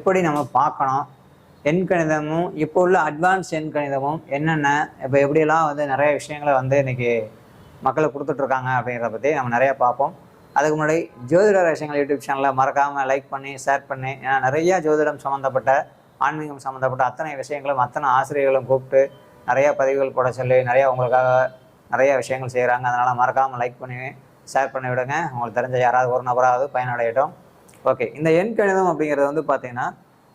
எப்படி நம்ம பார்க்கணும் எண் கணிதமும் இப்போ உள்ள அட்வான்ஸ் எண்கணிதமும் என்னென்ன இப்போ எப்படியெல்லாம் வந்து நிறைய விஷயங்களை வந்து இன்றைக்கி மக்களுக்கு கொடுத்துட்ருக்காங்க அப்படிங்கிறத பற்றி நம்ம நிறையா பார்ப்போம். அதுக்கு முன்னாடி ஜோதிட ரகசியங்கள் யூடியூப் சேனலை மறக்காமல் லைக் பண்ணி ஷேர் பண்ணி ஏன்னா நிறையா ஜோதிடம் சம்மந்தப்பட்ட ஆன்மீகம் சம்மந்தப்பட்ட அத்தனை விஷயங்களும் அத்தனை ஆசிரியர்களும் கூப்பிட்டு நிறையா பதிவுகள் போட சொல்லி நிறையா உங்களுக்காக நிறையா விஷயங்கள் செய்கிறாங்க அதனால் மறக்காமல் லைக் பண்ணி ஷேர் பண்ணி விடுங்க. உங்களுக்கு தெரிஞ்ச யாராவது ஒரு நபராவது பயனடையட்டும். ஓகே இந்த எண் கணிதம் அப்படிங்கிறது வந்து பார்த்திங்கன்னா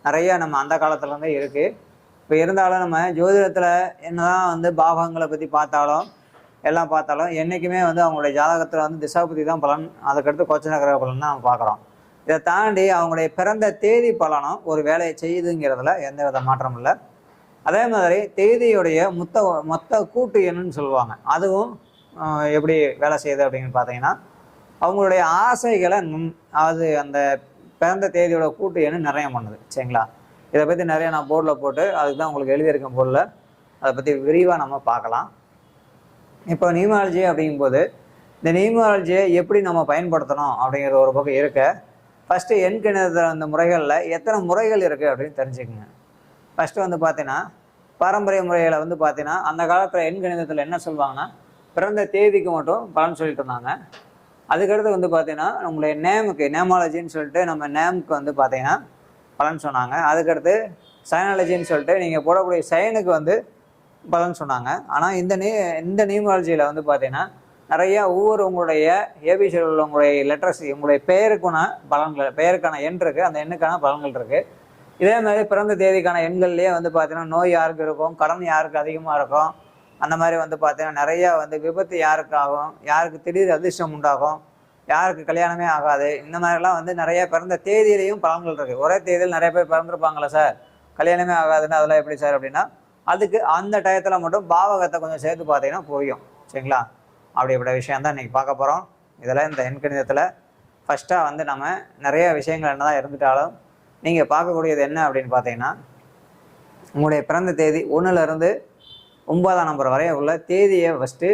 நிறைய நம்ம அந்த காலத்துலேருந்தே இருக்குது இப்போ இருந்தாலும் நம்ம ஜோதிடத்தில் என்னதான் வந்து பாகங்களை பற்றி பார்த்தாலும் எல்லாம் பார்த்தாலும் என்றைக்குமே வந்து அவங்களுடைய ஜாதகத்தில் வந்து திசாபதி தான் பலன் அதுக்கடுத்து கொச்ச நகர பலன் தான் நம்ம பார்க்குறோம். இதை தாண்டி அவங்களுடைய பிறந்த தேதி பலனும் ஒரு வேலையை செய்யுதுங்கிறதுல எந்த வித மாற்றமும் இல்லை. அதே மாதிரி தேதியுடைய மொத்த மொத்த கூட்டு எண்ணுன்னு சொல்லுவாங்க. அதுவும் எப்படி வேலை செய்யுது அப்படின்னு பார்த்தீங்கன்னா அவங்களுடைய ஆசைகளை அது அந்த பிறந்த தேதியோட கூட்டு எண்ணு நிறைய பண்ணுது சரிங்களா? இதை பற்றி நிறைய நான் போர்டில் போட்டு அதுக்கு தான் உங்களுக்கு எழுதியிருக்கேன் போர்டில் அதை பற்றி விரிவாக நம்ம பார்க்கலாம். இப்போ நியூமாலஜி அப்படிங்கும்போது இந்த நியூமாலஜியை எப்படி நம்ம பயன்படுத்தணும் அப்படிங்கிற ஒரு பக்கம் இருக்க ஃபஸ்ட்டு எண் கணித அந்த முறைகளில் எத்தனை முறைகள் இருக்குது அப்படின்னு தெரிஞ்சுக்கங்க. ஃபஸ்ட்டு வந்து பார்த்தீங்கன்னா பாரம்பரிய முறைகளை வந்து பார்த்தீங்கன்னா அந்த காலத்தில் எண் கணிதத்தில் என்ன சொல்லுவாங்கன்னா பிறந்த தேதிக்கு மட்டும் பலன் சொல்லிட்டு இருந்தாங்க. அதுக்கடுத்து வந்து பார்த்தீங்கன்னா உங்களுடைய நேமுக்கு நேமாலஜின்னு சொல்லிட்டு நம்ம நேமுக்கு வந்து பார்த்தீங்கன்னா பலன் சொன்னாங்க. அதுக்கடுத்து சயனாலஜின்னு சொல்லிட்டு நீங்கள் போடக்கூடிய சயனுக்கு வந்து பலன் சொன்னாங்க. ஆனால் இந்த நீ இந்த நியூமாலஜியில் வந்து பார்த்தீங்கன்னா நிறையா ஒவ்வொரு உங்களுடைய ஏபிசியில் உள்ள உங்களுடைய லெட்டர்ஸ் உங்களுடைய பெயருக்கான பலன்கள் பெயருக்கான எண் இருக்குது அந்த எண்ணுக்கான பலன்கள் இருக்குது இதே மாதிரி பிறந்த தேதிக்கான எண்கள்லேயே வந்து பார்த்தீங்கன்னா நோய் யாருக்கு இருக்கும் கடன் யாருக்கு அதிகமாக இருக்கும் அந்த மாதிரி வந்து பார்த்தீங்கன்னா நிறைய வந்து விபத்து யாருக்கு ஆகும் யாருக்கு திடீர் அதிர்ஷ்டம் உண்டாகும் யாருக்கு கல்யாணமே ஆகாது இந்த மாதிரிலாம் வந்து நிறைய பிறந்த தேதியிலையும் பலன்கள் இருக்குது ஒரே தேதியில் நிறைய பேர் பிறந்திருப்பாங்களா சார்? கல்யாணமே ஆகாதுன்னு அதெல்லாம் எப்படி சார் அப்படின்னா அதுக்கு அந்த டயத்தில் மட்டும் பாவகத்தை கொஞ்சம் சேர்த்து பார்த்தீங்கன்னா புரியும் சரிங்களா? அப்படிப்பட்ட விஷயம் தான் இன்றைக்கி பார்க்க போகிறோம் இதில் இந்த எண்கணிதத்தில் ஃபஸ்ட்டாக வந்து நம்ம நிறைய விஷயங்கள் என்ன தான் இருந்துட்டாலும் நீங்கள் பார்க்கக்கூடியது என்ன அப்படின்னு பார்த்தீங்கன்னா உங்களுடைய பிறந்த தேதி ஒன்றுலேருந்து ஒன்பதாம் நம்பர் வரைய உள்ள தேதியை ஃபஸ்ட்டு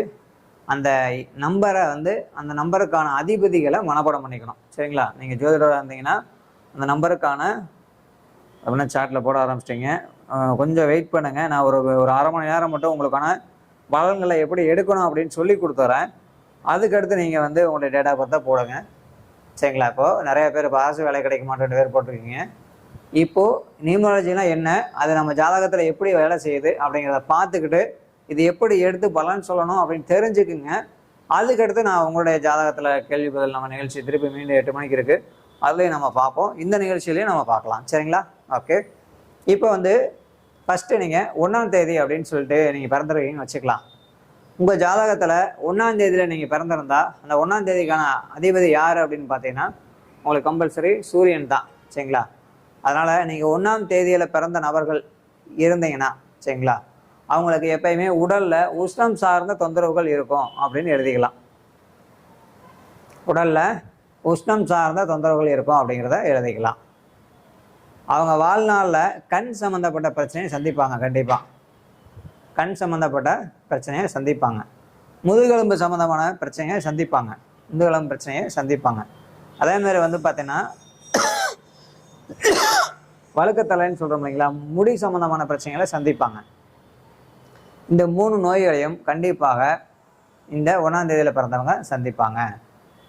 அந்த நம்பரை வந்து அந்த நம்பருக்கான அதிபதிகளை மனப்பாடம் பண்ணிக்கணும். சரிங்களா? நீங்கள் ஜோதிடராக இருந்தீங்கன்னா அந்த நம்பருக்கான அப்படின்னா சாட்டில் போட ஆரம்பிச்சிட்டிங்க. கொஞ்சம் வெயிட் பண்ணுங்கள் நான் ஒரு ஒரு அரை மணி நேரம் மட்டும் உங்களுக்கான பலன்களை எப்படி எடுக்கணும் அப்படின்னு சொல்லி கொடுத்துறேன். அதுக்கடுத்து நீங்கள் வந்து உங்களுடைய டேட்டா பார்த்தா போடுங்க. சரிங்களா? இப்போது நிறைய பேர் இப்போ அரசு வேலை கிடைக்க மாட்டேன்னு பேர் போட்டிருக்கீங்க. இப்போது நியூமராலஜினா என்ன? அது நம்ம ஜாதகத்தில் எப்படி வேலை செய்யுது அப்படிங்கிறத பார்த்துக்கிட்டு இது எப்படி எடுத்து பலன் சொல்லணும் அப்படின்னு தெரிஞ்சுக்குங்க. அதுக்கடுத்து நான் உங்களுடைய ஜாதகத்தில் கேள்வி பதில் நம்ம நிகழ்ச்சி திருப்பி மீண்டும் எட்டு மணிக்கு இருக்குது அதுலேயும் நம்ம பார்ப்போம். இந்த நிகழ்ச்சியிலையும் நம்ம பார்க்கலாம். சரிங்களா? ஓகே. இப்போ வந்து ஃபஸ்ட்டு நீங்கள் ஒன்றாம் தேதி அப்படின்னு சொல்லிட்டு நீங்கள் பிறந்திருக்கீங்கன்னு வச்சுக்கலாம். உங்கள் ஜாதகத்தில் ஒன்றாம் தேதியில் நீங்கள் பிறந்திருந்தா அந்த ஒன்றாம் தேதிக்கான அதிபதி யார் அப்படின்னு பார்த்தீங்கன்னா உங்களுக்கு கம்பல்சரி சூரியன் தான். சரிங்களா? அதனால் நீங்கள் ஒன்றாம் தேதியில் பிறந்த நபர்கள் இருந்தீங்கன்னா சரிங்களா? அவங்களுக்கு எப்பயுமே உடலில் உஷ்ணம் சார்ந்த தொந்தரவுகள் இருக்கும் அப்படின்னு எழுதிக்கலாம். உடலில் உஷ்ணம் சார்ந்த தொந்தரவுகள் இருக்கும் அப்படிங்கிறத எழுதிக்கலாம். அவங்க வாழ்நாளில் கண் சம்மந்தப்பட்ட பிரச்சனையை சந்திப்பாங்க கண்டிப்பாக கண் சம்மந்தப்பட்ட பிரச்சனையை சந்திப்பாங்க. முதுகெலும்பு சம்மந்தமான பிரச்சனையை சந்திப்பாங்க. முதுகெலும்பு பிரச்சனையை சந்திப்பாங்க. அதேமாரி வந்து பார்த்திங்கன்னா வழுக்கத்தலைன்னு சொல்கிறோம் இல்லைங்களா? முடி சம்மந்தமான பிரச்சனைகளை சந்திப்பாங்க. இந்த மூணு நோய்களையும் கண்டிப்பாக இந்த ஒன்றாந்தேதியில் பிறந்தவங்க சந்திப்பாங்க.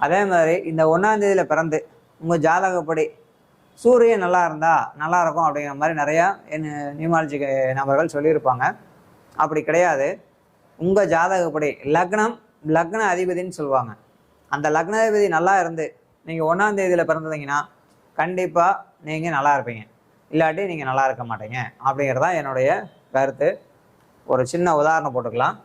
அதே மாதிரி இந்த ஒன்றாந்தேதியில் பிறந்து உங்கள் ஜாதகப்படி சூரியன் நல்லா இருந்தால் நல்லா இருக்கும் அப்படிங்கிற மாதிரி நிறையா நியூமாலஜி நபர்கள் சொல்லியிருப்பாங்க. அப்படி கிடையாது. உங்கள் ஜாதகப்படி லக்னம் லக்ன அதிபதின்னு சொல்லுவாங்க. அந்த லக்னாதிபதி நல்லா இருந்து நீங்கள் ஒன்றாந்தேதியில் பிறந்ததீங்கன்னா கண்டிப்பாக நீங்கள் நல்லா இருப்பீங்க. இல்லாட்டி நீங்கள் நல்லா இருக்க மாட்டீங்க. அப்படிங்கிறது தான் என்னுடைய கருத்து. ஒரு சின்ன உதாரணம் போட்டுக்கலாம்.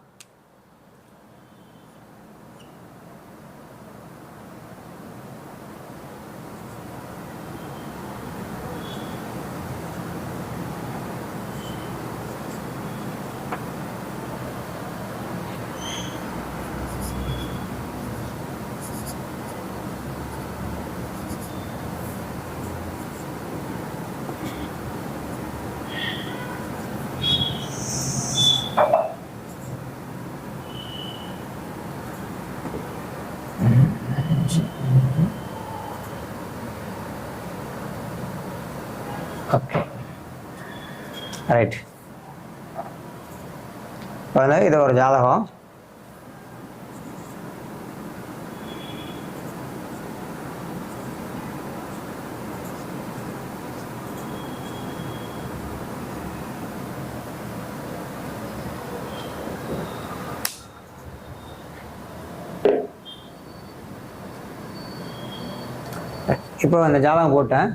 ரைட் இப்போ வந்து இது ஒரு ஜாதகம். இப்போ இந்த ஜாதகம் போட்டேன்.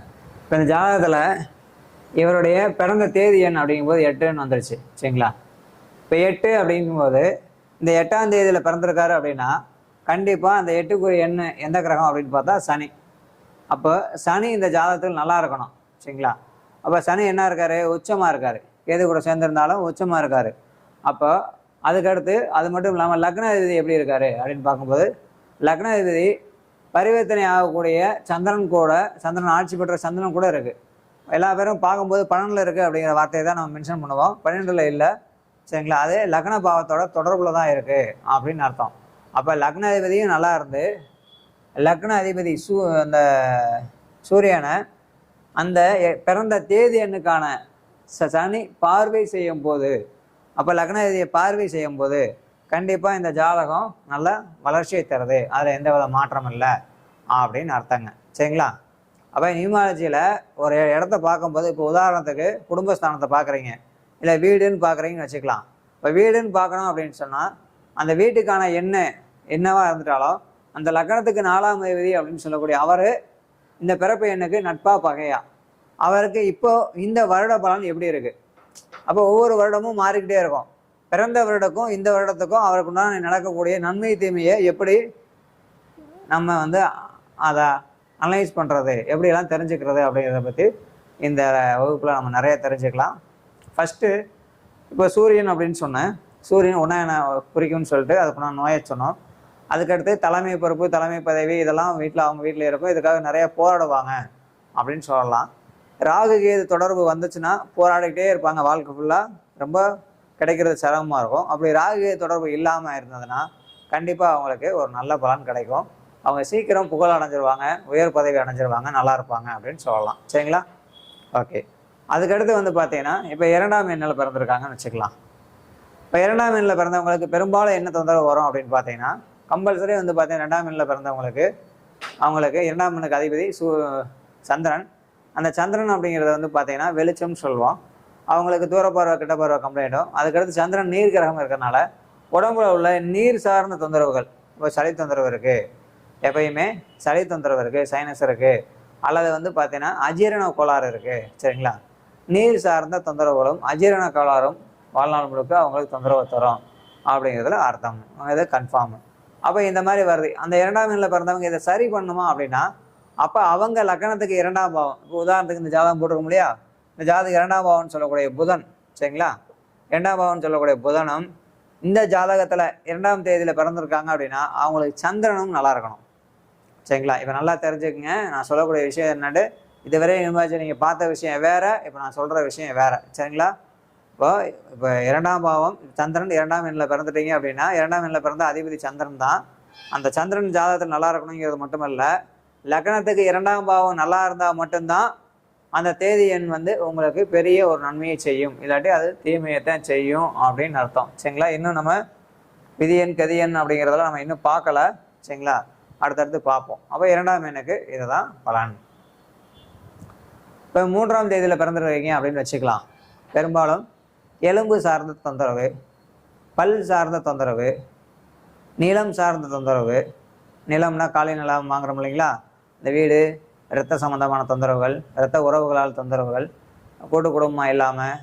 இப்போ இந்த ஜாதகத்தில் இவருடைய பிறந்த தேதி என்ன அப்படிங்கும்போது எட்டுன்னு வந்துருச்சு சரிங்களா? இப்போ எட்டு அப்படிங்கும்போது இந்த எட்டாம் தேதியில் பிறந்திருக்காரு அப்படின்னா கண்டிப்பாக அந்த எட்டுக்குரிய எண்ணு எந்த கிரகம் அப்படின்னு பார்த்தா சனி. அப்போ சனி இந்த ஜாதகத்தில் நல்லா இருக்கணும் சரிங்களா? அப்போ சனி என்ன இருக்காரு? உச்சமாக இருக்காரு. எது கூட சேர்ந்திருந்தாலும் உச்சமாக இருக்காரு. அப்போ அதுக்கடுத்து அது மட்டும் இல்லாமல் லக்னாதிபதி எப்படி இருக்காரு அப்படின்னு பார்க்கும்போது லக்னாதிபதி பரிவர்த்தனை ஆகக்கூடிய சந்திரன் கூட சந்திரன் ஆட்சி பெற்ற சந்திரன் கூட இருக்குது எல்லா பேரும் பார்க்கும்போது பன்னெண்டில் இருக்குது அப்படிங்கிற வார்த்தையை தான் நம்ம மென்ஷன் பண்ணுவோம். பன்னெண்டில் இல்லை. சரிங்களா? அது லக்ன பாவத்தோட தொடர்பில் தான் இருக்குது அப்படின்னு அர்த்தம். அப்போ லக்ன அதிபதியும் நல்லா இருந்து லக்ன அதிபதி சூ அந்த சூரியனை அந்த எ- பிறந்த தேதி எண்ணுக்கான ச- சனி பார்வை செய்யும் போது அப்போ லக்னாதிபதியை பார்வை செய்யும் போது கண்டிப்பாக இந்த ஜாதகம் நல்ல வளர்ச்சியை தருது. அதில் எந்த வித மாற்றம் இல்லை அப்படின்னு அர்த்தங்க. சரிங்களா? அப்போ நியூமாலஜியில் ஒரு இடத்த பார்க்கும்போது இப்போ உதாரணத்துக்கு குடும்பஸ்தானத்தை பார்க்குறீங்க. இல்லை வீடுன்னு பார்க்குறீங்கன்னு வச்சுக்கலாம். இப்போ வீடுன்னு பார்க்கணும் அப்படின்னு சொன்னால் அந்த வீட்டுக்கான என்ன என்னவாக இருந்துட்டாலும் அந்த லக்னத்துக்கு நாலாம் தேதி அப்படின்னு சொல்லக்கூடிய அவர் இந்த பிறப்பு எண்ணுக்கு நட்பா பகையா? அவருக்கு இப்போ இந்த வருட பலன் எப்படி இருக்குது அப்போ ஒவ்வொரு வருடமும் மாறிக்கிட்டே இருக்கும். பிறந்த வருடக்கும் இந்த வருடத்துக்கும் அவருக்கு உண்டான நடக்கக்கூடிய நன்மை தீமையை எப்படி நம்ம வந்து அதை அனலைஸ் பண்ணுறது எப்படியெல்லாம் தெரிஞ்சுக்கிறது அப்படிங்கிறத பற்றி இந்த வகுப்பில் நம்ம நிறைய தெரிஞ்சுக்கலாம். ஃபஸ்ட்டு இப்போ சூரியன் அப்படின்னு சொன்னேன். சூரியன் ஒன்றா என்ன குறிக்கும்னு சொல்லிட்டு அதுக்கு நான் நோயை சொன்னோம். அதுக்கடுத்து தலைமை பொறுப்பு தலைமை பதவி இதெல்லாம் வீட்டில் அவங்க வீட்டில் இருக்கும். இதுக்காக நிறைய போராடுவாங்க அப்படின்னு சொல்லலாம். ராகு கேது தொடர்பு வந்துச்சுன்னா போராடிக்கிட்டே இருப்பாங்க வாழ்க்கை ஃபுல்லாக ரொம்ப கிடைக்கிறது சிரமமாக இருக்கும். அப்படி ராகு கேது தொடர்பு இல்லாமல் இருந்ததுன்னா கண்டிப்பாக அவங்களுக்கு ஒரு நல்ல பலன் கிடைக்கும். அவங்க சீக்கிரம் புகழ் அடைஞ்சிருவாங்க உயர் பதவி அடைஞ்சிருவாங்க நல்லா இருப்பாங்க அப்படின்னு சொல்லலாம். சரிங்களா? ஓகே அதுக்கடுத்து வந்து பார்த்தீங்கன்னா இப்போ இரண்டாம் எண்ணில் பிறந்திருக்காங்கன்னு வச்சுக்கலாம். இப்போ இரண்டாம் எண்ணில் பிறந்தவங்களுக்கு பெரும்பாலும் என்ன தொந்தரவு வரும் அப்படின்னு பார்த்தீங்கன்னா கம்பல்சரி வந்து பார்த்தீங்கன்னா ரெண்டாம் எண்ணில் பிறந்தவங்களுக்கு அவங்களுக்கு இரண்டாம் எண்ணுக்கு அதிபதி சூ சந்திரன். அந்த சந்திரன் அப்படிங்கிறத வந்து பார்த்தீங்கன்னா வெளிச்சம்னு சொல்லுவோம். அவங்களுக்கு தூரப்பார்வை கிட்ட பார்வை கம்ப்ளைண்ட்டும் அதுக்கடுத்து சந்திரன் நீர் கிரகம் இருக்கிறனால உடம்புல உள்ள நீர் சார்ந்த தொந்தரவுகள் இப்போ சளி தொந்தரவு இருக்குது எப்பயுமே சளி தொந்தரவு இருக்குது சைனஸ் இருக்குது அல்லது வந்து பார்த்தீங்கன்னா அஜீரண கோளாறு இருக்குது சரிங்களா? நீர் சார்ந்த தொந்தரவுகளும் அஜீரண கோளாறும் வாழ்நாள் முழுக்க அவங்களுக்கு தொந்தரவு தரும் அப்படிங்கிறதுல அர்த்தம். இது கன்ஃபார்ம் அப்போ இந்த மாதிரி வருது. அந்த இரண்டாம் எண்ணில் பிறந்தவங்க இதை சரி பண்ணுமா அப்படின்னா அப்போ அவங்க லக்கணத்துக்கு இரண்டாம் பாவம். இப்போ உதாரணத்துக்கு இந்த ஜாதகம் போட்டிருக்க முடியா இந்த ஜாதகம் இரண்டாம் பாவம்னு சொல்லக்கூடிய புதன் சரிங்களா? இரண்டாம் பாவம்னு சொல்லக்கூடிய புதனும் இந்த ஜாதகத்தில் இரண்டாம் தேதியில் பிறந்திருக்காங்க அப்படின்னா அவங்களுக்கு சந்திரனும் நல்லா இருக்கணும். சரிங்களா? இப்போ நல்லா தெரிஞ்சுக்கங்க. நான் சொல்லக்கூடிய விஷயம் என்னடு இதுவரை இனிமேல் நீங்கள் பார்த்த விஷயம் வேறு இப்போ நான் சொல்கிற விஷயம் வேறு. சரிங்களா? இப்போ இப்போ இரண்டாம் பாவம் சந்திரன் இரண்டாம் எண்ணில் பிறந்துட்டீங்க அப்படின்னா இரண்டாம் எண்ணில் பிறந்த அதிபதி சந்திரன் தான். அந்த சந்திரன் ஜாதகத்தில் நல்லா இருக்கணுங்கிறது மட்டுமல்ல லக்னத்துக்கு இரண்டாம் பாவம் நல்லா இருந்தால் மட்டும்தான் அந்த தேதி எண் வந்து உங்களுக்கு பெரிய ஒரு நன்மையை செய்யும். இல்லாட்டி அது தீமையை தான் செய்யும் அப்படின்னு அர்த்தம். சரிங்களா? இன்னும் நம்ம விதியன் கதியன் அப்படிங்கிறதெல்லாம் நம்ம இன்னும் பார்க்கல. சரிங்களா? அடுத்தடுத்து பார்ப்போம். அப்போ இரண்டாம் எண்ணுக்கு இதுதான் பலன். இப்போ மூன்றாம் தேதியில் பிறந்திருக்கீங்க அப்படின்னு வச்சுக்கலாம். பெரும்பாலும் எலும்பு சார்ந்த தொந்தரவு பல் சார்ந்த தொந்தரவு நிலம் சார்ந்த தொந்தரவு நிலம்னா காலை நிலம் வாங்குறோம் இல்லைங்களா? இந்த வீடு இரத்த சம்பந்தமான தொந்தரவுகள் இரத்த உறவுகளால் தொந்தரவுகள் கூட்டு குடும்பமாக இல்லாமல்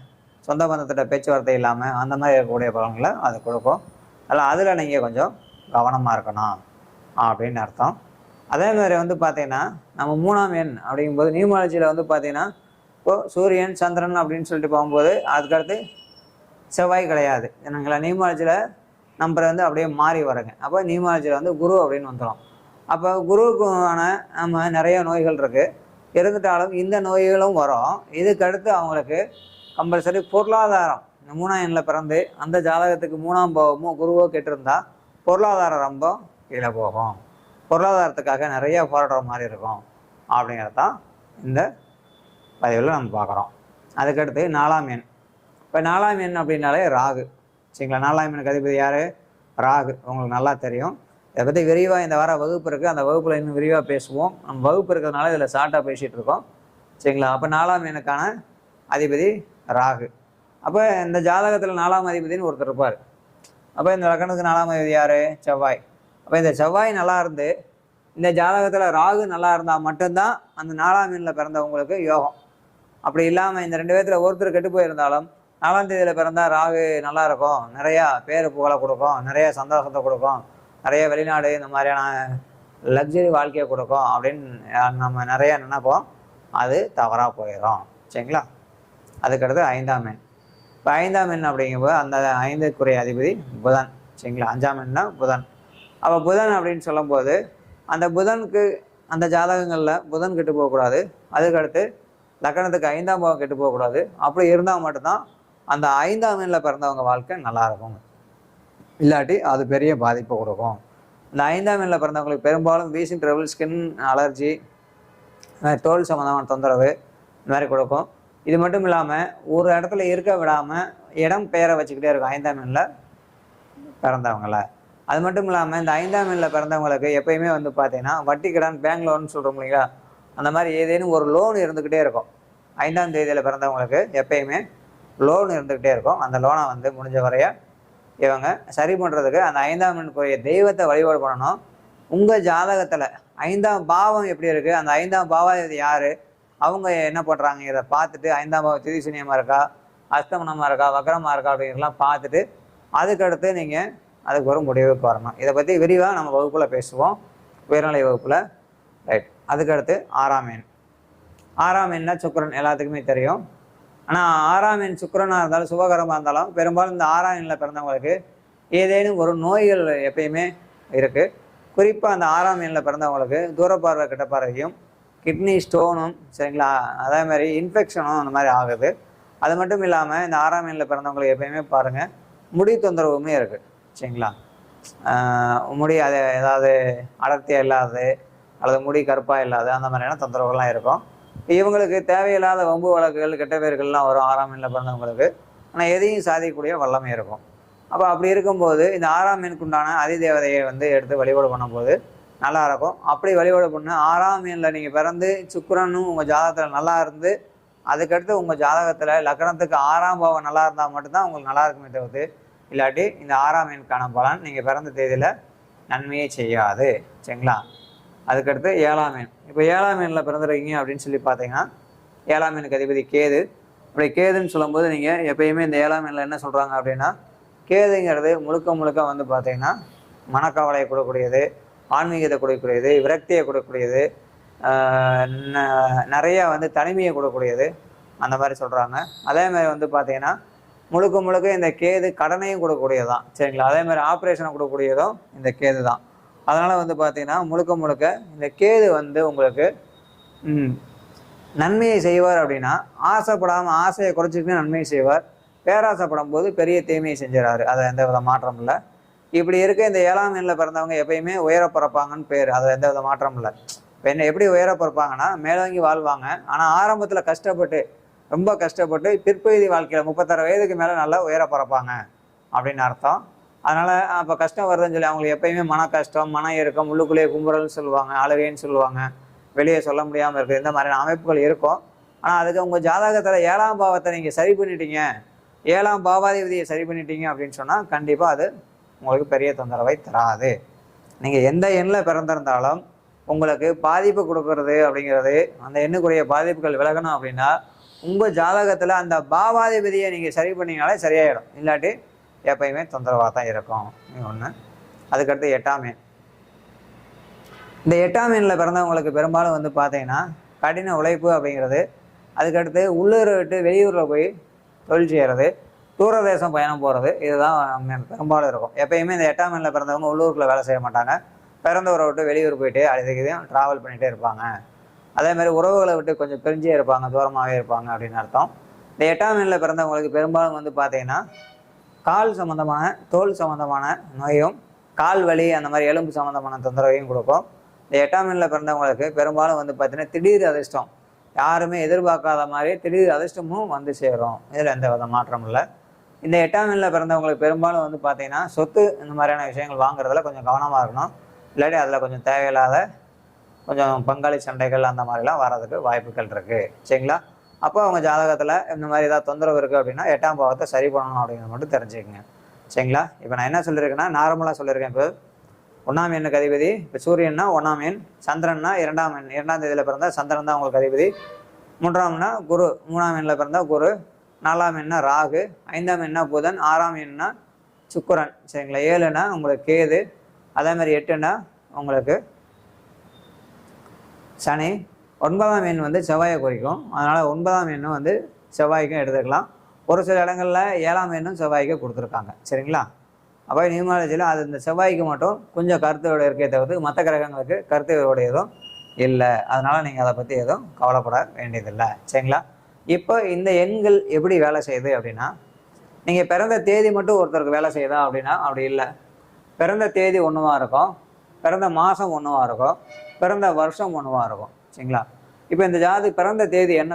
சொந்த பந்தத்திட்ட பேச்சுவார்த்தை இல்லாமல் அந்த மாதிரி இருக்கக்கூடிய பலன்களை அது கொடுக்கும். அதில் அதில் நீங்கள் கொஞ்சம் கவனமாக இருக்கணும். அப்படின்னு அர்த்தம். அதே மாதிரி வந்து பார்த்தீங்கன்னா நம்ம மூணாம் எண் அப்படிங்கும்போது நியூமாலஜியில் வந்து பார்த்தீங்கன்னா இப்போ சூரியன் சந்திரன் அப்படின்னு சொல்லிட்டு போகும்போது அதுக்கடுத்து செவ்வாய் கிடையாது. என்னங்களா நியூமாலஜியில் நம்பர் வந்து அப்படியே மாறி வரங்க. அப்போ நியூமாலஜியில் வந்து குரு அப்படின்னு வந்துடும் அப்போ குருவுக்கான நம்ம நிறைய நோய்கள் இருக்குது இருந்துட்டாலும் இந்த நோய்களும் வரும். இதுக்கடுத்து அவங்களுக்கு கம்பல்சரி பொருளாதாரம். இந்த மூணாம் எண்ணில் பிறந்து அந்த ஜாதகத்துக்கு மூணாம் பாவமோ குருவோ கெட்டிருந்தா பொருளாதாரம் ரொம்ப கீழே போகும் பொருளாதாரத்துக்காக நிறைய போராடுற மாதிரி இருக்கும் அப்படிங்கிறது தான் இந்த பதிவில் நம்ம பார்க்குறோம். அதுக்கடுத்து நாலாம் எண். இப்போ நாலாம் எண் அப்படின்னாலே ராகு. சரிங்களா? நாலாம் எண்ணுக்கு அதிபதி யார்? ராகு. உங்களுக்கு நல்லா தெரியும். இதை பற்றி விரிவாக இந்த வாரம் வகுப்பு இருக்குது அந்த வகுப்பில் இன்னும் விரிவாக பேசுவோம். நம்ம வகுப்பு இருக்கிறதுனால இதில் ஷார்ட்டாக பேசிகிட்டு இருக்கோம். சரிங்களா? அப்போ நாலாம் எண்ணுக்கான அதிபதி ராகு. அப்போ இந்த ஜாதகத்தில் நாலாம் அதிபதினு ஒருத்தர் இருப்பார். அப்போ இந்த லக்கணத்துக்கு நாலாம் அதிபதி யார்? செவ்வாய். அப்போ இந்த செவ்வாய் நல்லா இருந்து இந்த ஜாதகத்தில் ராகு நல்லா இருந்தால் மட்டும்தான் அந்த நாலாம் மீனில் பிறந்தவங்களுக்கு யோகம். அப்படி இல்லாமல் இந்த ரெண்டு பேர்த்தில் ஒருத்தர் கெட்டு போயிருந்தாலும் நாலாம் தேதியில் பிறந்தால் ராகு நல்லா இருக்கும். நிறையா பேர் புகழை கொடுக்கும் நிறைய சந்தோஷத்தை கொடுக்கும். நிறைய வெளிநாடு இந்த மாதிரியான லக்ஸரி வாழ்க்கையை கொடுக்கும் அப்படின்னு நம்ம நிறைய நினைப்போம். அது தவறாக போயிடும் சரிங்களா? அதுக்கடுத்து ஐந்தாம் எண். இப்போ ஐந்தாம் எண் அப்படிங்கும்போது அந்த ஐந்துக்குரிய அதிபதி புதன். சரிங்களா? அஞ்சாம் எண்ணா புதன். அப்போ புதன் அப்படின்னு சொல்லும்போது அந்த புதனுக்கு அந்த ஜாதகங்களில் புதன் கெட்டு போகக்கூடாது. அதுக்கடுத்து லக்கணத்துக்கு ஐந்தாம் பாவம் கெட்டு போகக்கூடாது. அப்படி இருந்தால் மட்டும்தான் அந்த ஐந்தாம் எண்ணில் பிறந்தவங்க வாழ்க்கை நல்லாயிருக்கும் இல்லாட்டி அது பெரிய பாதிப்பை கொடுக்கும். இந்த ஐந்தாம் எண்ணில் பிறந்தவங்களுக்கு பெரும்பாலும் வீசிங் ட்ரபிள் ஸ்கின் அலர்ஜி தோல் சம்மந்தமான தொந்தரவு இந்த மாதிரி கொடுக்கும். இது மட்டும் இல்லாமல் ஒரு இடத்துல இருக்க விடாமல் இடம் பெயரை வச்சுக்கிட்டே இருக்கும் ஐந்தாம் எண்ணில் பிறந்தவங்கள. அது மட்டும் இல்லாமல் இந்த ஐந்தாம் எண்ணில் பிறந்தவங்களுக்கு எப்பயுமே வந்து பார்த்தீங்கன்னா வட்டி கடன் பேங்க் லோன் சொல்கிறோம் இல்லைங்களா? அந்த மாதிரி ஏதேனும் ஒரு லோன் இருந்துக்கிட்டே இருக்கும். ஐந்தாம் தேதியில் பிறந்தவங்களுக்கு எப்பயுமே லோன் இருந்துக்கிட்டே இருக்கும். அந்த லோனை வந்து முடிஞ்ச வரைய இவங்க சரி பண்ணுறதுக்கு அந்த ஐந்தாம் எண்ணுக்குரிய தெய்வத்தை வழிபாடு பண்ணணும். உங்கள் ஜாதகத்தில் ஐந்தாம் பாவம் எப்படி இருக்குது அந்த ஐந்தாம் பாவாதிபதி யார்? அவங்க என்ன பண்ணுறாங்க இதை பார்த்துட்டு ஐந்தாம் பாவம் திதிசூன்யமாக இருக்கா? அஸ்தமனமாக இருக்கா? வக்கரமாக இருக்கா? அப்படிங்கிறலாம் பார்த்துட்டு அதுக்கடுத்து நீங்கள் அதுக்கு ஒரு முடிவுக்கு வரணும் இதை பற்றி விரிவாக நம்ம வகுப்பில் பேசுவோம். உயர்நிலை வகுப்பில். ரைட் அதுக்கடுத்து ஆறாம் எண். ஆறாம் எண்ணா சுக்கரன் எல்லாத்துக்குமே தெரியும். ஆனால் ஆறாம் எண் சுக்கரனாக இருந்தாலும் சுபகரமாக இருந்தாலும் பெரும்பாலும் இந்த ஆறாம் எண்ணில் பிறந்தவங்களுக்கு ஏதேனும் ஒரு நோய்கள் எப்பயுமே இருக்குது குறிப்பாக அந்த ஆறாம் எண்ணில் பிறந்தவங்களுக்கு தூரப்பார்வை பறவையும் கிட்னி ஸ்டோனும் சரிங்களா? அதே மாதிரி இன்ஃபெக்ஷனும் அந்த மாதிரி ஆகுது. அது மட்டும் இல்லாமல் இந்த ஆறாம் எண்ணில் பிறந்தவங்களுக்கு எப்பயுமே பாருங்கள் முடி தொந்தரவுமே இருக்குது சரிங்களா முடி அது ஏதாவது அடர்த்தியாக இல்லாது அல்லது முடி கருப்பாக இல்லாத அந்த மாதிரியான தொந்தரவுகள்லாம் இருக்கும். இவங்களுக்கு தேவையில்லாத வம்பு வழக்குகள் கெட்ட பேர்கள்லாம் வரும் ஆறாம் எண்ணில் பிறந்தவங்களுக்கு. ஆனால் எதையும் சாதிக்கக்கூடிய வல்லமை இருக்கும். அப்போ அப்படி இருக்கும்போது இந்த ஆறாம் மீனுக்குண்டான அதிதேவதையை வந்து எடுத்து வழிபாடு பண்ணும்போது நல்லா இருக்கும். அப்படி வழிபாடு பண்ண ஆறாம் எண்ணில் நீங்கள் பிறந்து சுக்கரனும் உங்கள் ஜாதகத்தில் நல்லா இருந்து அதுக்கடுத்து உங்கள் ஜாதகத்தில் லக்னத்துக்கு ஆறாம் பாவம் நல்லா இருந்தால் மட்டும்தான் உங்களுக்கு நல்லா இருக்குமே தவிர்த்து இல்லாட்டி இந்த ஆறாம் எண்ணுக்கான பலன் நீங்கள் பிறந்த தேதியில் நன்மையே செய்யாது. சரிங்களா? அதுக்கடுத்து ஏழாம் எண். இப்போ ஏழாம் எண்ணில் பிறந்திருக்கீங்க அப்படின்னு சொல்லி பார்த்தீங்கன்னா ஏழாம் எண்ணுக்கு அதிபதி கேது. அப்படி கேதுன்னு சொல்லும்போது நீங்கள் எப்பயுமே இந்த ஏழாம் எண்ணில் என்ன சொல்கிறாங்க அப்படின்னா கேதுங்கிறது முழுக்க முழுக்க வந்து பார்த்தீங்கன்னா மனக்கவலையை கொடுக்கக்கூடியது ஆன்மீகத்தை கொடுக்கக்கூடியது விரக்தியை கொடுக்கக்கூடியது நிறையா வந்து தனிமையை கொடுக்கக்கூடியது. அந்த மாதிரி சொல்கிறாங்க அதே மாதிரி வந்து பார்த்தீங்கன்னா முழுக்க முழுக்க இந்த கேது கடனையும் கொடுக்கக்கூடியதான் சரிங்களா? அதே மாதிரி ஆப்ரேஷனை கொடுக்கக்கூடியதும் இந்த கேது தான் அதனால் வந்து பார்த்தீங்கன்னா முழுக்க முழுக்க இந்த கேது வந்து உங்களுக்கு நன்மையை செய்வார் அப்படின்னா ஆசைப்படாமல் ஆசையை குறைச்சிக்கிட்டு நன்மையை செய்வார். பேராசைப்படும் போது பெரிய தீமையை செஞ்சிடறாரு. அது எந்த வித மாற்றம் இல்லை. இப்படி இருக்க இந்த ஏழாம் எண்ணில் பிறந்தவங்க எப்பயுமே உயர பிறப்பாங்கன்னு பேர். அது எந்த வித மாற்றம் இல்லை. இப்போ என்ன எப்படி உயர பிறப்பாங்கன்னா மேலோங்கி வாழ்வாங்க. ஆனால் ஆரம்பத்தில் கஷ்டப்பட்டு ரொம்ப கஷ்டப்பட்டு பிற்பகுதி வாழ்க்கையில் முப்பத்தாறு வயதுக்கு மேலே நல்லா உயர பிறப்பாங்க அப்படின்னு அர்த்தம். அதனால் அப்போ கஷ்டம் வருதுன்னு சொல்லி அவங்களுக்கு எப்பயுமே மன கஷ்டம் மன இறுக்கம் உள்ளுக்குள்ளேயே கும்புறல்னு சொல்லுவாங்க அழுகைன்னு சொல்லுவாங்க. வெளியே சொல்ல முடியாமல் இருக்குது இந்த மாதிரியான அமைப்புகள் இருக்கும். ஆனால் அதுக்கு உங்கள் ஜாதகத்தில் ஏழாம் பாவத்தை நீங்கள் சரி பண்ணிட்டீங்க. ஏழாம் பாவாதிபதியை சரி பண்ணிட்டீங்க அப்படின்னு சொன்னால் கண்டிப்பாக அது உங்களுக்கு பெரிய தொந்தரவை தராது. நீங்கள் எந்த எண்ணில் பிறந்திருந்தாலும் உங்களுக்கு பாதிப்பு கொடுக்கறது அப்படிங்கிறது அந்த எண்ணுக்குரிய பாதிப்புகள் விலகணும் அப்படின்னா உங்கள் ஜாதகத்தில் அந்த பாவாதிபதியை நீங்கள் சரி பண்ணீங்கனாலே சரியாயிடும். இல்லாட்டி எப்பயுமே தொந்தரவாக தான் இருக்கும் ஒன்று அதுக்கடுத்து எட்டாம் மீன் இந்த எட்டாம் மீனில் பிறந்தவங்களுக்கு பெரும்பாலும் வந்து பார்த்தீங்கன்னா கடின உழைப்பு அப்படிங்கிறது அதுக்கடுத்து உள்ளூரை விட்டு வெளியூரில் போய் தொழில் செய்கிறது தூரதேசம் பயணம் போகிறது இதுதான் பெரும்பாலும் இருக்கும். எப்பயுமே இந்த எட்டாம் மீனில் பிறந்தவங்க உள்ளூருக்குள்ளே வேலை செய்ய மாட்டாங்க. பிறந்தவரை விட்டு வெளியூர் போயிட்டு அதுக்கு ட்ராவல் பண்ணிகிட்டே இருப்பாங்க. அதே மாதிரி உறவுகளை விட்டு கொஞ்சம் பிரிஞ்சே இருப்பாங்க தூரமாகவே இருப்பாங்க அப்படின்னு அர்த்தம். இந்த எட்டாம் மீனில் பிறந்தவங்களுக்கு பெரும்பாலும் வந்து பார்த்தீங்கன்னா கால் சம்மந்தமான தோல் சம்மந்தமான நோயும் கால் வலி அந்த மாதிரி எலும்பு சம்மந்தமான தொந்தரவையும் கொடுக்கும். இந்த எட்டாம் மீனில் பிறந்தவங்களுக்கு பெரும்பாலும் வந்து பார்த்தீங்கன்னா திடீர் அதிர்ஷ்டம். யாருமே எதிர்பார்க்காத மாதிரி திடீர் அதிர்ஷ்டமும் வந்து சேரும். இதில் எந்த வித மாற்றமும் இல்லை. இந்த எட்டாம் மீனில் பிறந்தவங்களுக்கு பெரும்பாலும் வந்து பார்த்தீங்கன்னா சொத்து இந்த மாதிரியான விஷயங்கள் வாங்குறதுல கொஞ்சம் கவனமாக இருக்கணும். இல்லாட்டி அதில் கொஞ்சம் தேவையில்லாத கொஞ்சம் பங்காளி சண்டைகள் அந்த மாதிரிலாம் வர்றதுக்கு வாய்ப்புகள் இருக்குது சரிங்களா? அப்போ அவங்க ஜாதகத்தில் இந்த மாதிரி ஏதாவது தொந்தரவு இருக்குது அப்படின்னா எட்டாம் பாவத்தை சரி பண்ணணும் அப்படிங்கிறத மட்டும் தெரிஞ்சுக்கங்க. சரிங்களா? இப்போ நான் என்ன சொல்லியிருக்கேன்னா நார்மலாக சொல்லியிருக்கேன் இப்போ. ஒன்றாம் எண்ணுக்கு அதிபதி இப்போ சூரியன்னா ஒன்றாம் எண் சந்திரன்னா இரண்டாம் எண் இரண்டாம் தேதியில் பிறந்தால் சந்திரன் தான் உங்களுக்கு அதிபதி. மூன்றாம்னா குரு மூணாம் எண்ணில் பிறந்தால் குரு நாலாம் எண்ணா ராகு ஐந்தாம் எண்ணா புதன் ஆறாம் எண்ணா சுக்கரன். சரிங்களா? ஏழுனா உங்களுக்கு கேது அதே மாதிரி எட்டுனா உங்களுக்கு சனி ஒன்பதாம் மீன் வந்து செவ்வாயை குறிக்கும். அதனால் ஒன்பதாம் மீனும் வந்து செவ்வாய்க்கும் எடுத்துக்கலாம். ஒரு சில இடங்களில் ஏழாம் மீனும் செவ்வாய்க்கு கொடுத்துருக்காங்க. சரிங்களா? அப்போ நியூமாலஜியில் அது இந்த செவ்வாய்க்கு மட்டும் கொஞ்சம் கருத்து இருக்கே தவிர்த்து மற்ற கிரகங்களுக்கு கருத்து எதுவும் இல்லை. அதனால் நீங்கள் அதை பற்றி எதுவும் கவலைப்பட வேண்டியதில்லை. சரிங்களா? இப்போ இந்த எண்கள் எப்படி வேலை செய்யுது அப்படின்னா நீங்கள் பிறந்த தேதி மட்டும் ஒருத்தருக்கு வேலை செய்யுதா அப்படின்னா அப்படி இல்லை. பிறந்த தேதி ஒன்றுவா இருக்கும். பிறந்த மாதம் ஒன்றுவா இருக்கும். பிறந்த வருஷம் ஒன்றுவா இருக்கும். சரிங்களா? இப்போ இந்த ஜாதி பிறந்த தேதி என்ன